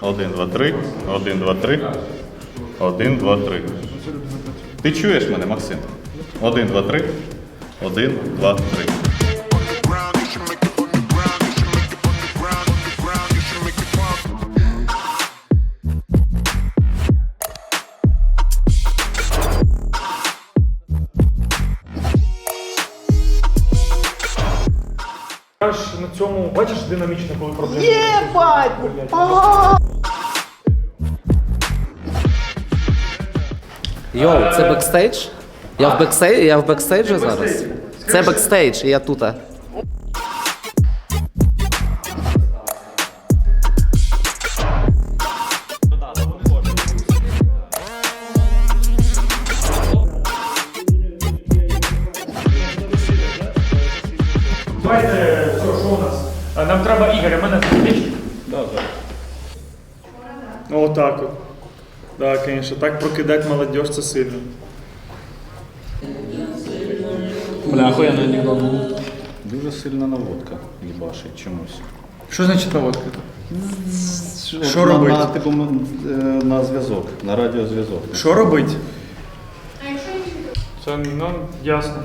Один, два, три. Один, два, три. Один, два, три. Ти чуєш мене, Максим? Один, два, три. Один, два, три. Аж на цьому, бачиш, динамічно, коли проблеми. Єбать! Йоу, це бекстейдж? Я в бекстейдж, я в бекстейджі зараз. Це бекстейдж, і я тут. Давайте, Нам треба Ігоря, мене зустріч. Ну, отак от. Да, конечно, так прокидати молодіж це сильно. Бля, охуєнно анекдот. Дуже сильна наводка їбашить чомусь. Що значить наводка? Що на, робить? На, типу, м, е, на зв'язок, на радіозв'язок. Що робить? Це, ну, ясно.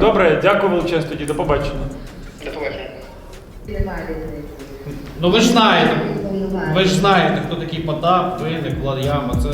Добре, дякую величезно тоді, до побачення. Ну ви ж знаєте, ви ж знаєте, хто такий Потап, виник, Влад'яма. Це